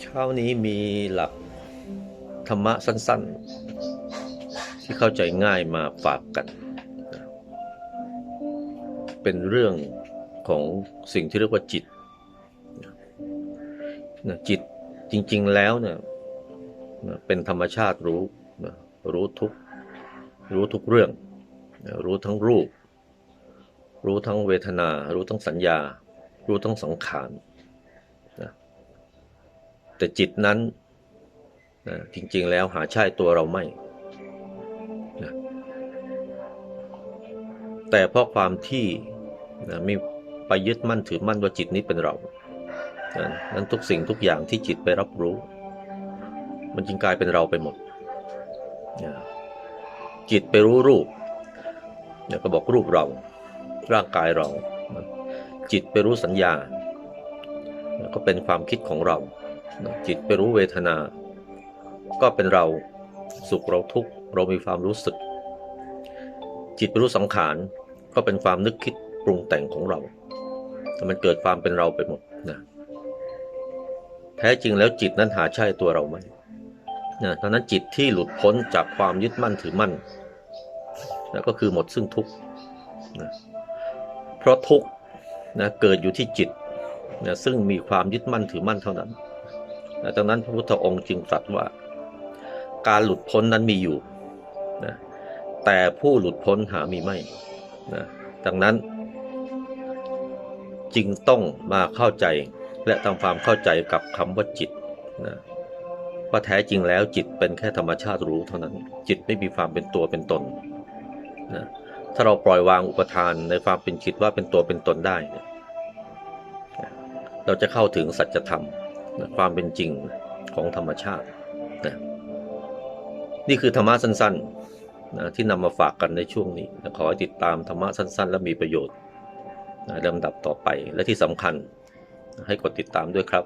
เช้านี้มีหลักธรรมะสั้นๆ ที่เข้าใจง่ายมาฝากกัน เป็นเรื่องของสิ่งที่เรียกว่าจิตนะจิตจริงๆแล้วเนี่ยนะเป็นธรรมชาติรู้นะรู้ทุกรู้ทุกเรื่องนะรู้ทั้งรูป รู้ทั้งเวทนา รู้ทั้งสัญญา รู้ทั้งสังขารนะ แต่จิตนั้นนะจริงๆแล้วหาใช่ตัวเราไม่นะแต่เพราะความที่นะมีไปยึดมั่นถือมั่นว่าจิตนี้เป็นเรานะนั้นทุกสิ่งทุกอย่างที่จิตไปรับรู้ มันจึงกลายเป็นเราไปหมดนะจิตไปรู้รูปเนี่ยก็บอกรูปเรา ร่างกายเรานะจิตไปรู้สัญญา ก็เป็นความคิดของเรา จิตไปรู้เวทนา ก็เป็นเราสุขเราทุกข์เรามีความรู้สึก จิตไปรู้สังขารก็เป็นความนึกคิดปรุงแต่งของเรามันเกิดความเป็นเราไปหมดนะแท้จริงแล้วจิตนั้นหาใช่ตัวเราไหมนะดังนั้นจิตที่หลุดพ้นจากความยึดมั่นถือมั่นนะก็คือหมดซึ่งทุกข์นะเพราะทุกข์นะเกิดอยู่ที่จิตนะซึ่งมีความยึดมั่นถือมั่นเท่านั้น นะดังนั้นพระพุทธองค์จึงตรัสว่า การหลุดพ้นนั้นมีอยู่นะแต่ผู้หลุดพ้นหามีไม่นะดังนั้น จึงต้องมาเข้าใจและทำความเข้าใจกับคำว่าจิตนะว่าแท้จริงแล้วจิตเป็นแค่ธรรมชาติรู้เท่านั้น จิตไม่มีความเป็นตัวเป็นตนนะถ้าเราปล่อยวางอุปทานในความเป็นจิตว่าเป็นตัวเป็นตนได้เนี่ยนะเราจะเข้าถึงสัจธรรม นะความเป็นจริงของธรรมชาตินะนี่คือธรรมะสั้นๆนะที่นำมาฝากกันในช่วงนี้นะขอให้ติดตามธรรมะสั้น ๆ และมีประโยชน์นะลำดับต่อไปและที่สำคัญให้กดติดตามด้วยครับ